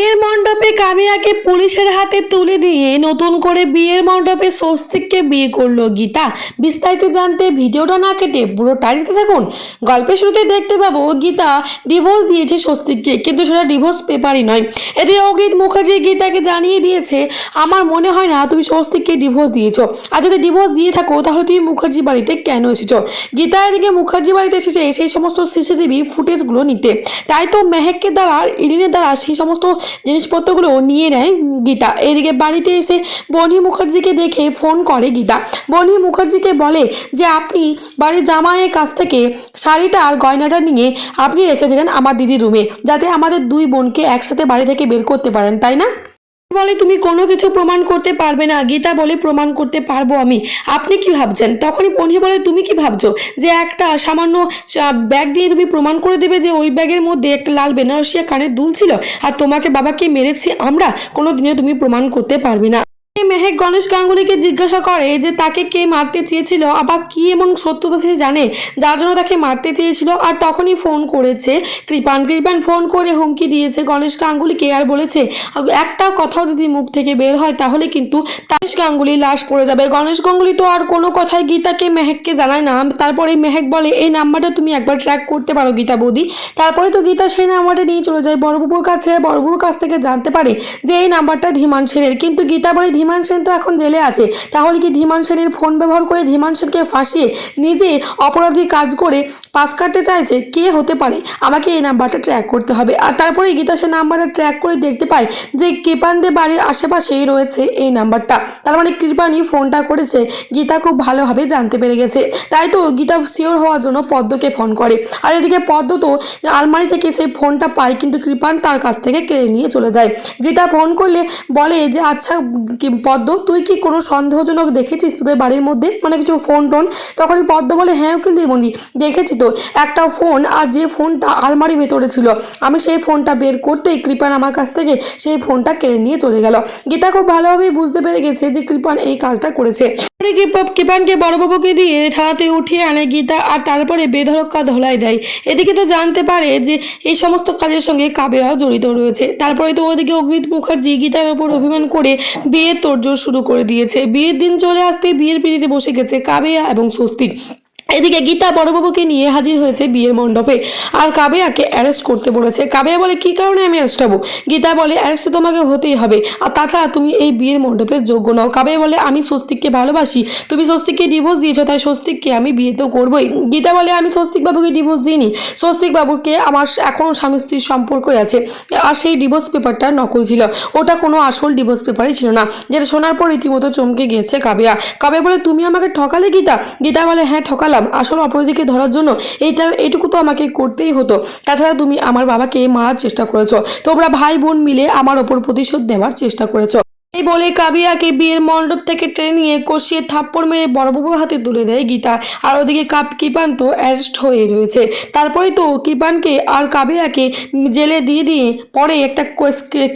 বিয়ের মণ্ডপে কামিয়াকে পুলিশের হাতে তুলে দিয়ে নতুন করে বিয়ের মণ্ডপে স্বস্তিককে বিয়ে করল গীতা। বিস্তারিত জানতে ভিডিওটা না কেটে পুরোটা দেখতে থাকুন গল্পের শুরুতে দেখতে পাবো, গীতা ডিভোর্স দিয়েছে স্বস্তিককে, কিন্তু সেটা ডিভোর্স পেপারই নয়। এতে অগ্রিত মুখার্জি গীতাকে জানিয়ে দিয়েছে, আমার মনে হয় না তুমি স্বস্তিককে ডিভোর্স দিয়েছ। আর যদি ডিভোর্স দিয়ে থাকো, তাহলে তুমি মুখার্জি বাড়িতে কেন এসেছ? গীতা এদিকে মুখার্জি বাড়িতে এসেছে, সেই সমস্ত সিসিটিভি ফুটেজগুলো নিতে। তাই তো মেহেককে দ্বারা, ইরিনের দ্বারা সেই সমস্ত জিনিসপত্রগুলো নিয়ে নেয় গীতা। এদিকে বাড়িতে এসে বনি মুখার্জিকে দেখে ফোন করে গীতা। বনি মুখার্জিকে বলে যে, আপনি বাড়ির জামাইয়ের কাছ থেকে শাড়িটা আর গয়নাটা নিয়ে আপনি রেখেছিলেন আমার দিদির রুমে, যাতে আমাদের দুই বোনকে একসাথে বাড়ি থেকে বের করতে পারেন, তাই না? বলে, তুমি কোনো কিছু প্রমাণ করতে পারবে না, গীতা বলে প্রমাণ করতে পারব আমি। আপনি কি ভাবছেন? তখনই পনি বলে, তুমি কি ভাবছ যে একটা সামান্য ব্যাগ দিয়ে তুমি প্রমাণ করে দেবে যে ওই ব্যাগের মধ্যে একটা লাল বেনারসিয়া কানের দুল ছিল? আর তোমাকে বাবাকে মেরেছি আমরা কোনো দিনে তুমি প্রমাণ করতে পারবে না। মেহেক গণেশ গাঙ্গুলিকে জিজ্ঞাসা করে যে তাকে কে মারতে চেয়েছিল, আবার কি এমন সত্যতা সে জানে? যার জন্য তাকে মারতে চেয়েছিল আর তখনই ফোন করেছে। কৃপান কৃপান ফোন করে হুমকি দিয়েছে গণেশ গাঙ্গুলিকে আর বলেছে একটা কথাও যদি মুখ থেকে বের হয় তাহলে কিন্তু গণেশ গাঙ্গুলি লাশ পড়ে যাবে। গণেশ গাঙ্গুলি তো আর কোনো কথায় গীতাকে, মেহেককে জানায় না। তারপরে মেহেক বলে, এই নাম্বারটা তুমি একবার ট্র্যাক করতে পারো গীতা বৌদি। তারপরে তো গীতা সেই নাম্বারটা নিয়ে চলে যায়। বড়বাবুর কাছে বড়বুর কাছ থেকে জানতে পারে যে এই নাম্বারটা ধীমান সেনের। কিন্তু গীতা বলে, ধীমান সেন তো এখন জেলে আছে। তাহলে কি ধীমান সেনের ফোন ব্যবহার করে ধীমান সেনকে ফাঁসিয়ে নিজে অপরাধী কাজ করে পাস কাটতে চাইছে? কে হতে পারে? আমাকে এই নাম্বারটা ট্র্যাক করতে হবে। আর তারপরে গীতা সে নাম্বারটা ট্র্যাক করে দেখতে পায় যে কৃপানদের বাড়ির আশেপাশেই রয়েছে এই নাম্বারটা। তার মানে কৃপানি ফোনটা করেছে। গীতা খুব ভালোভাবে জানতে পেরে গেছে। তাই তো গীতা সিওর হওয়ার জন্য পদ্মকে ফোন করে। আর এদিকে পদ্ম তো আলমারি থেকে সেই ফোনটা পায়, কিন্তু কৃপান তার কাছ থেকে কেড়ে নিয়ে চলে যায়। গীতা ফোন করলে বলে যে আচ্ছা পদ্ম, তুই কি কোনো সন্দেহজনক দেখেছিস তোদের বাড়ির মধ্যে? মানে কিছু ফোন টোন? তখনই পদ্ম বলে হ্যাঁ কিন্তু মনি দেখেছি তো। একটা ফোন আর যে ফোনটা আলমারি ভেতরে ছিল, আমি সেই ফোনটা বের করতেই কৃপান আমার কাছ থেকে সেই ফোনটা কেড়ে নিয়ে চলে গেল। গীতা খুব ভালোভাবেই বুঝতে পেরে গেছে যে কৃপান এই কাজটা করেছে। কৃপানকে বড়বাবুকে দিয়ে থানাতে উঠিয়ে আনে গীতা, আর তারপরে বেধরক্কা ধলাই দেয়। এদিকে তো জানতে পারে যে এই সমস্ত কাজের সঙ্গে কাবেয়াও জড়িত রয়েছে। তারপরে তো ওদিকে অগ্রিত মুখার্জি গীতার ওপর অভিমান করে বিয়ের তোড়জোড় শুরু করে দিয়েছে। বিয়ের দিন চলে আসতে বিয়ের পিড়িতে বসে গেছে কাবেয়া এবং স্বস্তিক। এদিকে গীতা বড়বাবুকে নিয়ে হাজির হয়েছে বিয়ের মণ্ডপে। আর কাবেয়াকে অ্যারেস্ট করতে বলেছে। কাবেয়া বলে, কী কারণে আমি অ্যারেস্ট হব? গীতা বলে অ্যারেস্ট তো তোমাকে হতেই হবে। আর তাছাড়া তুমি এই বিয়ের মণ্ডপের যোগ্য নও। কাবেয়া বলে, আমি স্বস্তিককে ভালোবাসি। তুমি স্বস্তিককে ডিভোর্স দিয়েছ, তাই স্বস্তিককে আমি বিয়ে তো করবোই। গীতা বলে, আমি স্বস্তিক বাবুকে ডিভোর্স দিইনি। স্বস্তিক বাবুকে আমার এখনও স্বামী স্ত্রীর সম্পর্কই আছে। আর সেই ডিভোর্স পেপারটা নকল ছিল। ওটা কোনো আসল ডিভোর্স পেপারই ছিল না। যেটা শোনার পর রীতিমতো চমকে গিয়েছে কাবেয়া। কাবেয়া বলে, তুমি আমাকে ঠকালে গীতা? গীতা বলে হ্যাঁ ঠকালাম। আসল অপরাধীকে ধরার জন্য এইটা এটুকু তো আমাকে করতেই হতো। তাছাড়া তুমি আমার বাবাকে মারার চেষ্টা করেছ। তোমরা ভাই বোন মিলে আমার ওপর প্রতিশোধ নেওয়ার চেষ্টা করেছ। এই বলে কাবিয়াকে বিয়ের মণ্ডপ থেকে টেনে নিয়ে কষিয়ে থাপ্পড় মেরে বড়বাবুর হাতে তুলে দেয় গীতা। আর ওদিকে কাপ কৃপান তো অ্যারেস্ট হয়ে রয়েছে। তারপরে তো কৃপানকে আর কাবিয়াকে জেলে দিয়ে দিয়ে পরে একটা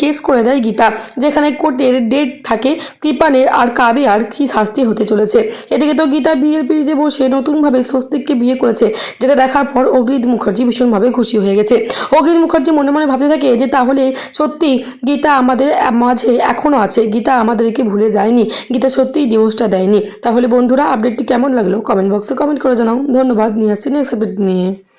কেস করে দেয় গীতা, যেখানে কোর্টের ডেট থাকে কৃপানের আর কাবিয়ার কি শাস্তি হতে চলেছে। এদিকে তো গীতা বিয়ের পিড়িতে বসে নতুনভাবে স্বস্তিককে বিয়ে করেছে, যেটা দেখার পর অগ্রিত মুখার্জি ভীষণভাবে খুশি হয়ে গেছে। অগ্রিত মুখার্জি মনে মনে ভাবতে থাকে যে তাহলে সত্যি গীতা আমাদের মাঝে এখনও আছে গীতা আমাদেরকে ভুলে যায়নি। গীতা সত্যিই ডিভোর্সটা দেয়নি। তাহলে বন্ধুরা আপডেটটি কেমন লাগল? কমেন্ট বক্সে কমেন্ট করে জানাও। ধন্যবাদ। নিয়ে আসছি নেক্সট আপডেট নিয়ে।